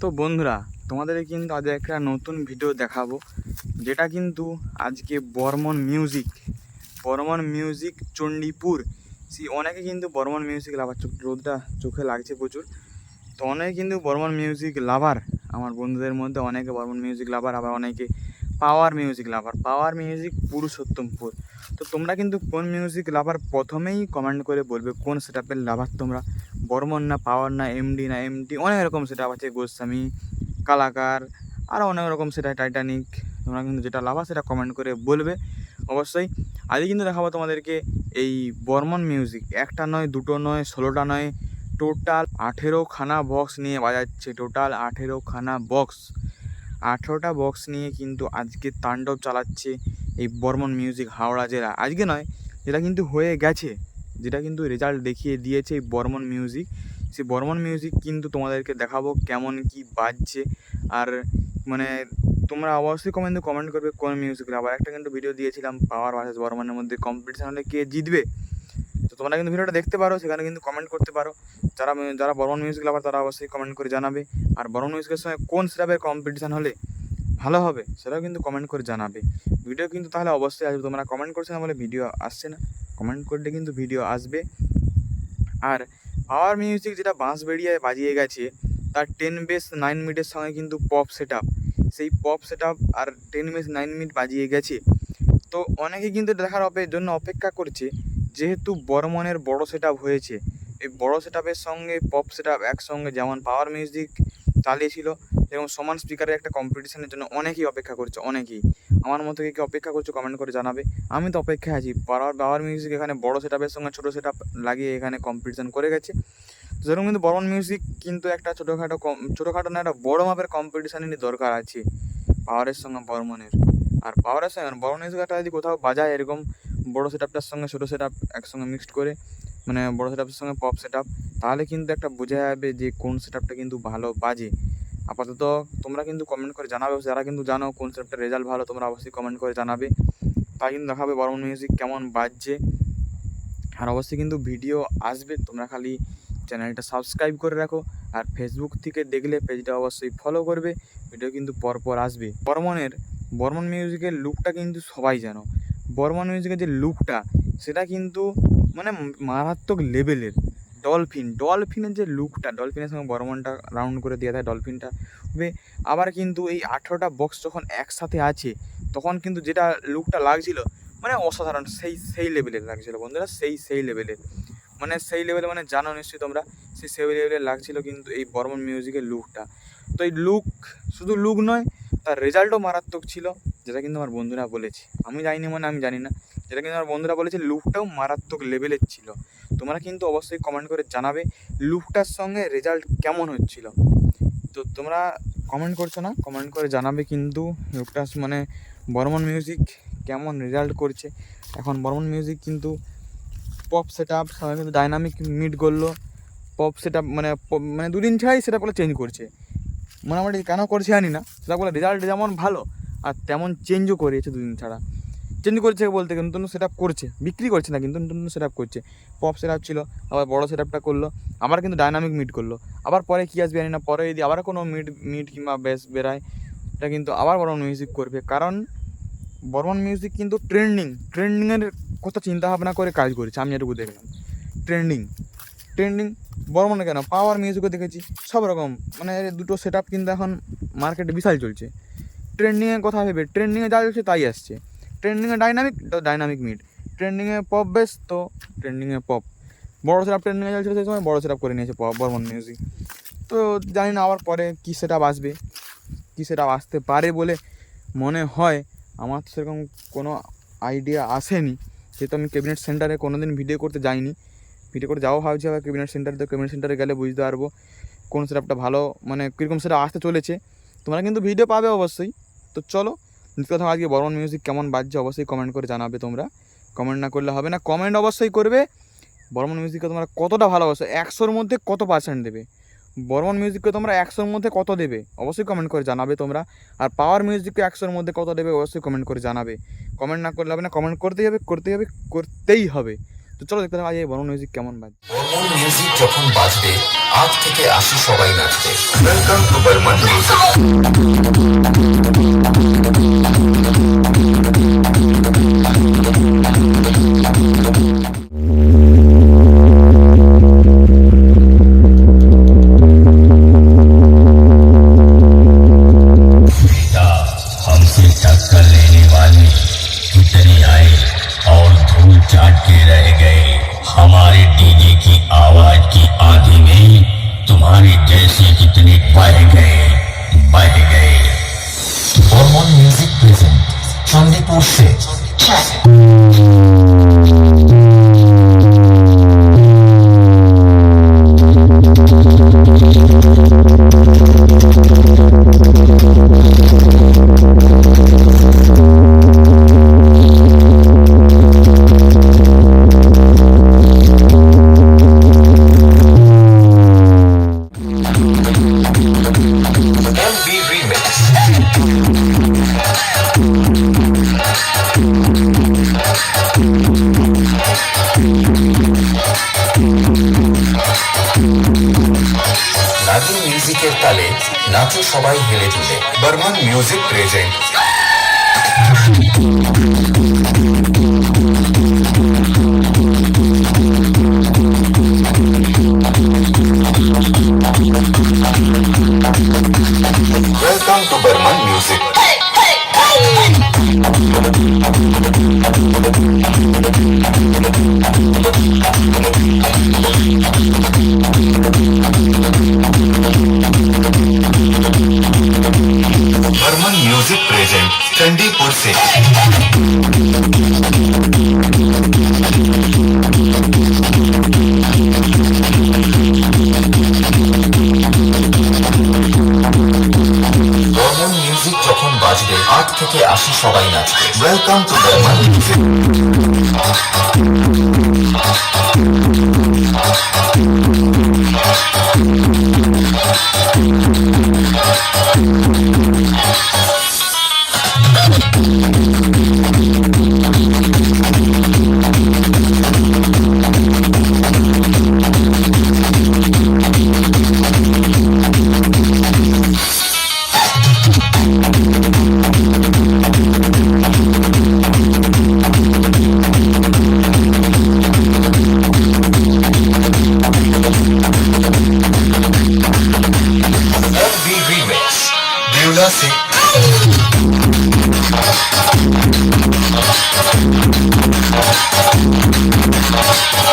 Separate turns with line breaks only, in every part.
তো বন্ধুরা, তোমাদের কিন্তু আজ একটা নতুন ভিডিও দেখাবো, যেটা কিন্তু আজকে বর্মন মিউজিক বর্মন মিউজিক চণ্ডীপুর। সে, অনেকে কিন্তু বর্মন মিউজিক লাভার রোদটা চোখে লাগছে প্রচুর। তো অনেকে কিন্তু বর্মন মিউজিক লাভার আমার বন্ধুদের মধ্যে অনেকে বর্মন মিউজিক লাভার আবার অনেকে power music lover power music Purushottampur. তো তোমরা কিন্তু কোন মিউজিক লাভার প্রথমেই কমেন্ট করে বলবে, কোন সেটআপের লাভার তোমরা? বর্মন না, পাওয়ার না এমডি না এমডি অনেক রকম সেটআপ আছে, গোস্বামী, কালাকার আরও অনেক রকম সেটা টাইটানিক তোমরা কিন্তু যেটা লাভা সেটা কমেন্ট করে বলবে, অবশ্যই। আজকে কিন্তু দেখাবো তোমাদেরকে এই বর্মন মিউজিক একটা নয়, দুটো নয়, ষোলোটা নয় টোটাল আঠেরো খানা বক্স নিয়ে বাজাচ্ছে টোটাল আঠেরো খানা বক্স আঠেরোটা বক্স নিয়ে কিন্তু আজকে তাণ্ডব চালাচ্ছে এই বর্মন মিউজিক হাওড়া জেলা। আজকে নয়, যেটা কিন্তু হয়ে গেছে। যেটা কিন্তু রেজাল্ট দেখিয়ে দিয়েছে এই বর্মন মিউজিক সেই বর্মন মিউজিক কিন্তু তোমাদেরকে দেখাবো কেমন কি বাজছে। আর মানে তোমরা অবশ্যই কমেন্ট কমেন্ট করবে কোন মিউজিক আবার একটা কিন্তু ভিডিও দিয়েছিলাম, পাওয়ার ভার্সেস বর্মনের মধ্যে কম্পিটিশন হলে কে জিতবে? তো তোমরা কিন্তু ভিডিওটা দেখতে পারো, সেখানে কিন্তু কমেন্ট করতে পারো। যারা যারা বর্মন মিউজিক লাভার তারা অবশ্যই কমেন্ট করে জানাবে। আর বর্মন মিউজিকের সঙ্গে কোন সেটাপের কম্পিটিশন হলে ভালো হবে, সেটাও কিন্তু কমেন্ট করে জানাবে। ভিডিও কিন্তু তাহলে অবশ্যই আসবে। তোমরা কমেন্ট করছে না বলে ভিডিও আসছে না। কমেন্ট করলে কিন্তু ভিডিও আসবে। আর পাওয়ার মিউজিক যেটা বাঁশবেড়িয়ায় বাজিয়ে গেছে, তার টেন বেস নাইন মিনিটের সঙ্গে কিন্তু পপ সেট সেই পপ সেট আর টেন বেস নাইন মিনিট বাজিয়ে গেছে। তো অনেকে কিন্তু দেখার জন্য অপেক্ষা করছে, যেহেতু বর্মনের বড় সেট হয়েছে। এই বড় সেট সঙ্গে পপ সেট একসঙ্গে যেমন পাওয়ার মিউজিক চালিয়েছিল এবং সমান স্পিকারের একটা কম্পিটিশনের জন্য অনেকেই অপেক্ষা করছে, অনেকেই। আমার মতো কে অপেক্ষা করছ কমেন্ট করে জানাবে। আমি তো অপেক্ষায় আছি। পাওয়ার পাওয়ার মিউজিক এখানে বড় সেট সঙ্গে ছোটো সেট লাগিয়ে এখানে কম্পিটিশন করে গেছে। তো সেরকম কিন্তু বর্মন মিউজিক কিন্তু একটা ছোটোখাটো ছোটোখাটো না, একটা বড় মাপের কম্পিটিশানেরই দরকার আছে পাওয়ারের সঙ্গে বর্মনের আর পাওয়ারের সঙ্গে বড় মিউজিক একটা যদি কোথাও বাজায় এরকম বড় সেট আপটার সঙ্গে, ছোটো সেট আপ একসঙ্গে মিক্সড করে মানে বড় সেট আপের সঙ্গে পপ সেট আপ তাহলে কিন্তু একটা বোঝা যাবে যে কোন সেট আপটা কিন্তু ভালো বাজে। আপাতত তোমরা কিন্তু কমেন্ট করে জানাবে, যারা কিন্তু জানো কোন সেটটার রেজাল্ট ভালো, তোমরা অবশ্যই কমেন্ট করে জানাবে। তাই কিন্তু দেখাবে বর্মন মিউজিক কেমন বাজছে। আর অবশ্যই কিন্তু ভিডিও আসবে, তোমরা খালি চ্যানেলটা সাবস্ক্রাইব করে রাখো। আর ফেসবুক থেকে দেখলে পেজটা অবশ্যই ফলো করবে ভিডিও কিন্তু পরপর আসবে। বর্মনের, বর্মন মিউজিকের লুকটা কিন্তু সবাই জানো। বর্মন মিউজিকের যে লুকটা সেটা কিন্তু মানে মারাত্মক লেভেলের ডলফিন ডলফিনের যে লুকটা ডলফিনের সঙ্গে বর্মনটা রাউন্ড করে দেওয়া দেয় ডলফিনটা হবে আবার কিন্তু এই আঠেরোটা বক্স যখন একসাথে আছে, তখন কিন্তু যেটা লুকটা লাগছিল মানে অসাধারণ, সেই সেই লেভেলের লাগছিল বন্ধুরা, সেই সেই লেভেলের মানে সেই লেভেলে মানে জানো নিশ্চয়ই তোমরা, সেই সেই লেভেলের লাগছিল কিন্তু এই বর্মন মিউজিকের লুকটা তো এই লুক শুধু লুক নয়, তার রেজাল্টও মারাত্মক ছিল। যেটা কিন্তু আমার বন্ধুরা বলেছে। আমি জানিনি মানে আমি জানি না যেটা কিন্তু আমার বন্ধুরা বলেছে লুকটাও মারাত্মক লেভেলের ছিল। তোমরা কিন্তু অবশ্যই কমেন্ট করে জানাবে লুকটার সঙ্গে রেজাল্ট কেমন হচ্ছিল। তো তোমরা কমেন্ট করছ না? কমেন্ট করে জানাবে কিন্তু লুকটা মানে বর্মন মিউজিক কেমন রেজাল্ট করছে। এখন বর্মন মিউজিক কিন্তু পপ সেট আপ সবাই কিন্তু ডাইনামিক মিট করল পপ সেট আপ মানে মানে দুদিন ছাড়াই সেটা বলে চেঞ্জ করছে। মোটামুটি কেন করছে জানি না সেটা বলে রেজাল্ট যেমন ভালো আর তেমন চেঞ্জও করেছে দুদিন ছাড়া। চেঞ্জ করেছে বলতে গেলে নতুন সেট করছে, বিক্রি করছে না কিন্তু নতুন সেট করছে। পপ সেট আপ ছিল, আবার বড় সেট আপটা করল, আবার কিন্তু ডাইনামিক মিট করল। আবার পরে কী আসবে জানি না, পরে যদি আবার কোনো মিট মিট কিংবা বেশ বেরায় এটা কিন্তু আবার বড় মিউজিক করবে। কারণ বর্মন মিউজিক কিন্তু ট্রেন্ডিং ট্রেন্ডিংয়ের কথা চিন্তা ভাবনা করে কাজ করেছে, আমি এটুকু দেখলাম। ট্রেন্ডিং ট্রেন্ডিং বর্মনে কেন? পাওয়ার মিউজিকও দেখেছি, সব রকম। মানে দুটো সেট আপ কিন্তু এখন মার্কেটে বিশাল চলছে। ট্রেন্ডিংয়ের কথা ভেবে ট্রেন্ডিংয়ে যা চলছে তাই আসছে। ট্রেন্ডিংয়ে ডাইনামিক তো ডাইনামিক মিড ট্রেন্ডিংয়ে পপ বেস তো ট্রেন্ডিংয়ে পপ বড়ো সেট আপ ট্রেন্ডিংয়ে চলছিল সেই সময়, বড়ো সেট আপ করে নিয়েছে পপ বর্মন মিউজিক তো জানি না আবার পরে কী সেট আসবে, কী সেট আসতে পারে বলে মনে হয়। আমার তো সেরকম কোনো আইডিয়া আসেনি। যেহেতু আমি ক্যাবিনেট সেন্টারে কোনো দিন ভিডিও করতে যাইনি। ভিডিও করে যাওয়া ভাবছি, আবার ক্যাবিনেট সেন্টারে তো ক্যাবিনেট সেন্টারে গেলে বুঝতে পারব কোন সেটআপটা ভালো মানে কীরকম সেটা আসতে চলেছে। তোমরা কিন্তু ভিডিও পাবে অবশ্যই। তো চলো কথা আজকে বর্মন মিউজিক কেমন বাজছে অবশ্যই কমেন্ট করে জানাবে তোমরা। কমেন্ট না করলে হবে না কমেন্ট অবশ্যই করবে। বর্মন মিউজিককে তোমরা কতটা ভালোবাসো? একশোর মধ্যে কত পার্সেন্ট দেবে? বর্মন মিউজিককে তোমরা একশোর মধ্যে কত দেবে? অবশ্যই কমেন্ট করে জানাবে তোমরা। আর পাওয়ার মিউজিককে একশোর মধ্যে কত দেবে? অবশ্যই কমেন্ট করে জানাবে। কমেন্ট না করলে হবে না কমেন্ট করতেই হবে করতেই হবে করতেই হবে। তো চলো দেখতে আজ এই বর্মন মিউজিক কেমন বাজে
বর্মন মিউজিক যখন বাজবে, আজ থেকে আসি সবাই নাচবে ওয়েলকাম টু বর্মন মিউজিক
झटके रह गए। हमारे डीजे की आवाज़ की आधी में तुम्हारे जैसे कितने बह गए बह गए।
म्यूज़िक प्रेजेंट चांदीपुर से সবাই হেলে দুলে Barman music present.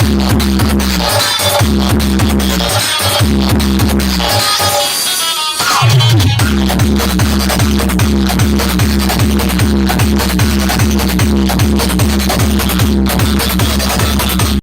Thank you.